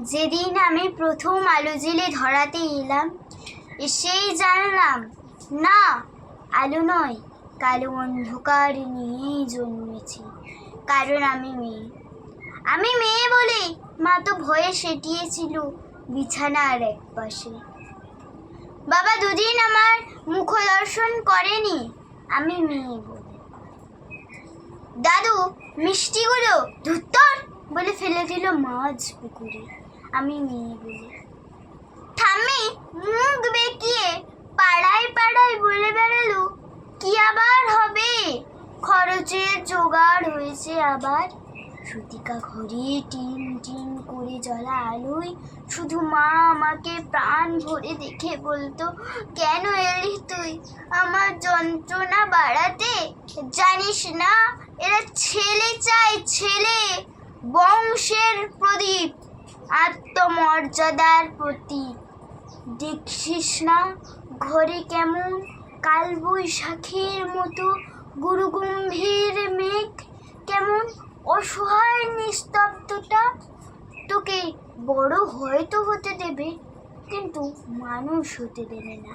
যেদিন আমি প্রথম আলো জেলে ধরাতে এলাম, এসেই জানলাম, না, আলো নয়, কালো অন্ধকার নিয়েই জন্মেছি, কারণ আমি মেয়ে। আমি মেয়ে বলে মা তো ভয়ে সেটিয়েছিল বিছানার এক পাশে বাবা দুদিন আমার মুখ দর্শন করেনি, আমি মেয়ে বলে। দাদু, মিষ্টিগুলো ধুত্তর! বলে ফেলে দিল মাছ পুকুরে। আমি মেয়ে বলে ঠাম্মি মুখ বেঁকিয়ে পাড়ায় পাড়ায় বলে বেড়ালো, কি আবার হবে? খরচের জোগাড় হয়েছে আবার। সুতিকা ঘরে টিন টিন করে জ্বলা আলোয় শুধু মা আমাকে প্রাণ ভরে দেখে বলতো, কেন এলি তুই? আমার যন্ত্রণা বাড়াতে? জানিস না, এরা ছেলে চায় ছেলে, বংশের প্রদীপ। আত্মমর্যাদার প্রতীক। দেখছিস না ঘরে কেমন, কালবৈশাখীর মতো গুরুগম্ভীর মেঘ কেমন, অসহায় নিস্তব্ধতা। তোকে বড় হয়তো হতে দেবে, কিন্তু মানুষ হতে দেবে না।